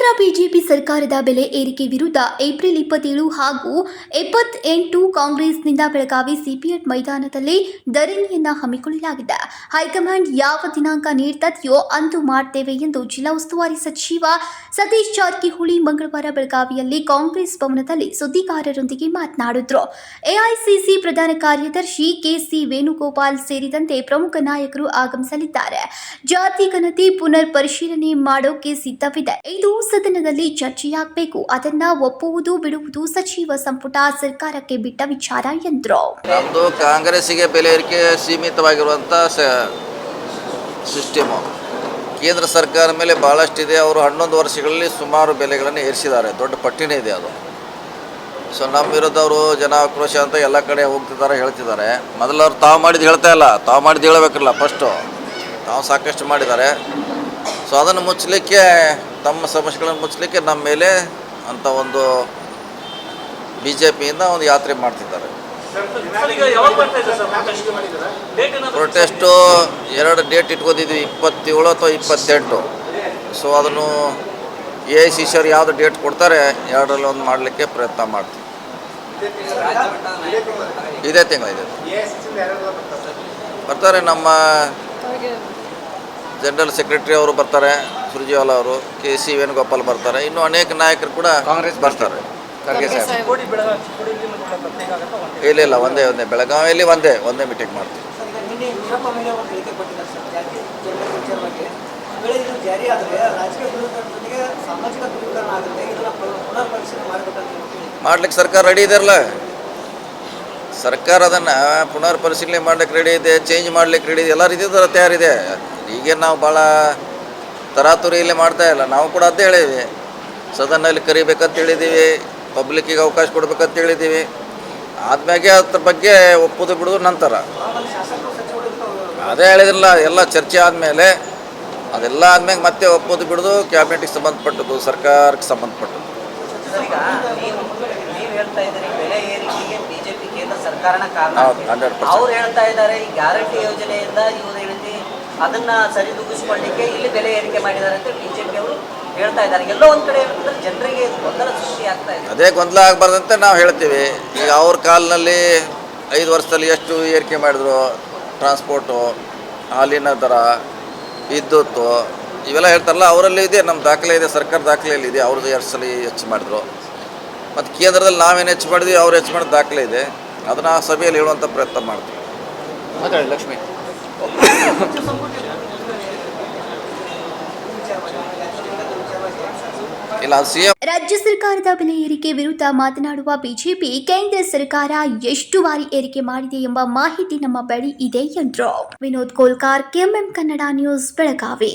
BJP ಸರ್ಕಾರದ ಬೆಲೆ ಏರಿಕೆ ವಿರುದ್ಧ ಏಪ್ರಿಲ್ ಇಪ್ಪತ್ತೇಳು ಹಾಗೂ ಎಪ್ಪತ್ತೆಂಟು ಕಾಂಗ್ರೆಸ್ನಿಂದ ಬೆಳಗಾವಿ ಸಿಪಿಎಟ್ ಮೈದಾನದಲ್ಲಿ ಧರಣಿಯನ್ನ ಹಮ್ಮಿಕೊಳ್ಳಲಾಗಿದೆ. ಹೈಕಮಾಂಡ್ ಯಾವ ದಿನಾಂಕ ನೀಡ್ತದೆಯೋ ಅಂದು ಮಾಡ್ತೇವೆ ಎಂದು ಜಿಲ್ಲಾ ಉಸ್ತುವಾರಿ ಸಚಿವ ಸತೀಶ್ ಜಾರಕಿಹೊಳಿ ಮಂಗಳವಾರ ಬೆಳಗಾವಿಯಲ್ಲಿ ಕಾಂಗ್ರೆಸ್ ಭವನದಲ್ಲಿ ಸುದ್ದಿಗಾರರೊಂದಿಗೆ ಮಾತನಾಡಿದ್ರು. ಎಐಸಿಸಿ ಪ್ರಧಾನ ಕಾರ್ಯದರ್ಶಿ ಕೆಸಿ ವೇಣುಗೋಪಾಲ್ ಸೇರಿದಂತೆ ಪ್ರಮುಖ ನಾಯಕರು ಆಗಮಿಸಲಿದ್ದಾರೆ. ಜಾತಿ ಗಣತಿ ಪುನರ್ ಪರಿಶೀಲನೆ ಮಾಡೋಕೆ ಸಿದ್ಧವಿದೆ. ಇದು ಸದನದಲ್ಲಿ ಚರ್ಚೆಯಾಗಬೇಕು. ಅದನ್ನ ಒಪ್ಪುವುದು, ಬಿಡುವುದು ಸಚಿವ ಸಂಪುಟ ಸರ್ಕಾರಕ್ಕೆ ಬಿಟ್ಟ ವಿಚಾರ, ಎಂದ್ರು. ನಮ್ಮದು ಕಾಂಗ್ರೆಸ್ಸಿಗೆ ಬೆಲೆ ಏರಿಕೆ ಸೀಮಿತವಾಗಿರುವಂಥ ಸಿಸ್ಟಮು ಕೇಂದ್ರ ಸರ್ಕಾರ ಮೇಲೆ ಭಾಳಷ್ಟಿದೆ ಅವರು ಹನ್ನೊಂದು ವರ್ಷಗಳಲ್ಲಿ ಸುಮಾರು ಬೆಲೆಗಳನ್ನು ಏರಿಸಿದ್ದಾರೆ. ದೊಡ್ಡ ಪಟ್ಟಿನೇ ಇದೆ ಅದು. ಸೊ ನಮ್ಮ ವಿರುದ್ಧ ಅವರು ಜನ ಆಕ್ರೋಶ ಅಂತ ಎಲ್ಲ ಕಡೆ ಹೋಗ್ತಿದ್ದಾರೆ, ಹೇಳ್ತಿದ್ದಾರೆ. ಮೊದಲು ಅವ್ರು ತಾವು ಮಾಡಿದ್ದು ಹೇಳ್ತಾ ಇಲ್ಲ. ತಾವು ಮಾಡಿದ್ದು ಹೇಳಬೇಕಲ್ಲ. ಫಸ್ಟು ತಾವು ಸಾಕಷ್ಟು ಮಾಡಿದ್ದಾರೆ. ಸೊ ಅದನ್ನು ಮುಚ್ಚಲಿಕ್ಕೆ ತಮ್ಮ ಸಮಸ್ಯೆಗಳನ್ನು ಮುಚ್ಚಲಿಕ್ಕೆ ನಮ್ಮ ಮೇಲೆ ಅಂತ ಒಂದು ಬಿ ಜೆ ಪಿಯಿಂದ ಒಂದು ಯಾತ್ರೆ ಮಾಡ್ತಿದ್ದಾರೆ. ಸರ್, ಸರ್ ಪ್ರೊಟೆಸ್ಟು ಎರಡು ಡೇಟ್ ಇಟ್ಕೊಂಡಿದ್ವಿ ಇಪ್ಪತ್ತೇಳು ಅಥವಾ ಇಪ್ಪತ್ತೆಂಟು. ಸೊ ಅದನ್ನು ಎ ಐ ಸಿ ಸಿ ಅವ್ರು ಯಾವುದು ಡೇಟ್ ಕೊಡ್ತಾರೆ ಎರಡರಲ್ಲಿ ಒಂದು ಮಾಡಲಿಕ್ಕೆ ಪ್ರಯತ್ನ ಮಾಡ್ತೀವಿ. ಇದೇ ತಿಂಗಳಿದೆ ಬರ್ತಾರೆ ನಮ್ಮ ಜನರಲ್ ಸೆಕ್ರೆಟರಿ ಅವರು ಬರ್ತಾರೆ. ಸುರ್ಜೇವಾಲ ಅವರು ಕೆ ಸಿ ವೇಣುಗೋಪಾಲ್ ಬರ್ತಾರೆ. ಇನ್ನೂ ಅನೇಕ ನಾಯಕರು ಕೂಡ ಕಾಂಗ್ರೆಸ್ ಬರ್ತಾರೆ. ಖರ್ಗೆ ಸಾಹೇಬ್? ಇಲ್ಲ ಇಲ್ಲ ಒಂದೇ ಒಂದೇ. ಬೆಳಗಾವಿಯಲ್ಲಿ ಒಂದೇ ಒಂದೇ ಮೀಟಿಂಗ್ ಮಾಡ್ತೀವಿ. ಮಾಡ್ಲಿಕ್ಕೆ ಸರ್ಕಾರ ರೆಡಿ ಇದೆಯಲ್ಲ? ಸರ್ಕಾರ ಅದನ್ನು ಪುನರ್ ಪರಿಶೀಲನೆ ಮಾಡ್ಲಿಕ್ಕೆ ರೆಡಿ ಇದೆ ಚೇಂಜ್ ಮಾಡ್ಲಿಕ್ಕೆ ರೆಡಿ ಇದೆ. ಎಲ್ಲ ರೀತಿಯ ತಯಾರಿದೆ. ಈಗ ನಾವು ಭಾಳ ತರಾತುರಿಯಲ್ಲಿ ಮಾಡ್ತಾ ಇಲ್ಲ. ನಾವು ಕೂಡ ಅದೇ ಹೇಳಿದ್ವಿ. ಸದನಲ್ಲಿ ಕರಿಬೇಕಂತ ಹೇಳಿದ್ದೀವಿ. ಪಬ್ಲಿಕ್ಕಿಗೆ ಅವಕಾಶ ಕೊಡ್ಬೇಕಂತ ಹೇಳಿದ್ದೀವಿ. ಆದ್ಮ್ಯಾಗೆ ಅದ್ರ ಬಗ್ಗೆ ಒಪ್ಪುದು ಬಿಡೋದು ನಂತರ. ಅದೇ ಹೇಳಿದ್ರಲ್ಲ ಎಲ್ಲ ಚರ್ಚೆ ಆದಮೇಲೆ ಅದೆಲ್ಲ ಆದ್ಮೇಲೆ ಮತ್ತೆ ಒಪ್ಪೋದು ಬಿಡೋದು ಕ್ಯಾಬಿನೆಟ್ಗೆ ಸಂಬಂಧಪಟ್ಟದ್ದು ಸರ್ಕಾರಕ್ಕೆ ಸಂಬಂಧಪಟ್ಟದ್ದು. ಹೌದು, 100%. ಅವ್ರು ಅದನ್ನ ಸರಿದೂಗಿಸ್ಕೊಳ್ಳಿಕ್ಕೆ ಇಲ್ಲಿ ಬೆಲೆ ಏರಿಕೆ ಮಾಡಿದ್ದಾರೆ ಅಂತ ಬಿಜೆಪಿ ಅವರು ಹೇಳ್ತಾ ಇದ್ದಾರೆ. ಎಲ್ಲೋ ಒಂದ್ ಕಡೆ ಜನರಿಗೆ ಗೊಂದಲ ಸೃಷ್ಟಿ ಆಗ್ತಾ ಇದೆ. ಅದೇ ಗೊಂದಲ ಆಗ್ಬಾರ್ದಂತ ನಾವು ಹೇಳ್ತೀವಿ. ಈಗ ಅವ್ರ ಕಾಲದಲ್ಲಿ ಐದು ವರ್ಷದಲ್ಲಿ ಎಷ್ಟು ಏರಿಕೆ ಮಾಡಿದ್ರು? ಟ್ರಾನ್ಸ್ಪೋರ್ಟು ಹಾಲಿನ ದರ ವಿದ್ಯುತ್ತು ಇವೆಲ್ಲ ಹೇಳ್ತಾರಲ್ಲ ಅವರಲ್ಲಿ ಇದೆ ನಮ್ಮ ದಾಖಲೆ ಇದೆ ಸರ್ಕಾರ ದಾಖಲೆಯಲ್ಲಿ ಇದೆ ಅವ್ರದ್ದು ಎರಡು ಸಲ ಹೆಚ್ಚು ಮಾಡಿದ್ರು. ಮತ್ತು ಕೇಂದ್ರದಲ್ಲಿ ನಾವೇನು ಹೆಚ್ಚು ಮಾಡಿದ್ವಿ ಅವ್ರು ಹೆಚ್ಚು ಮಾಡಿದ ದಾಖಲೆ ಇದೆ. ಅದನ್ನು ಆ ಸಭೆಯಲ್ಲಿ ಹೇಳುವಂಥ ಪ್ರಯತ್ನ ಮಾಡ್ತೀವಿ. ಮಾತಾಡಿ ಲಕ್ಷ್ಮಿ. ರಾಜ್ಯ ಸರ್ಕಾರದ ಬೆಲೆ ಏರಿಕೆ ವಿರುದ್ಧ ಮಾತನಾಡುವ ಬಿಜೆಪಿ, ಕೇಂದ್ರ ಸರ್ಕಾರ ಎಷ್ಟು ಬಾರಿ ಏರಿಕೆ ಮಾಡಿದೆ ಎಂಬ ಮಾಹಿತಿ ನಮ್ಮ ಬಳಿ ಇದೆ ಎಂದರು. Vinod Kolkar, KMM Kannada news, Belagavi.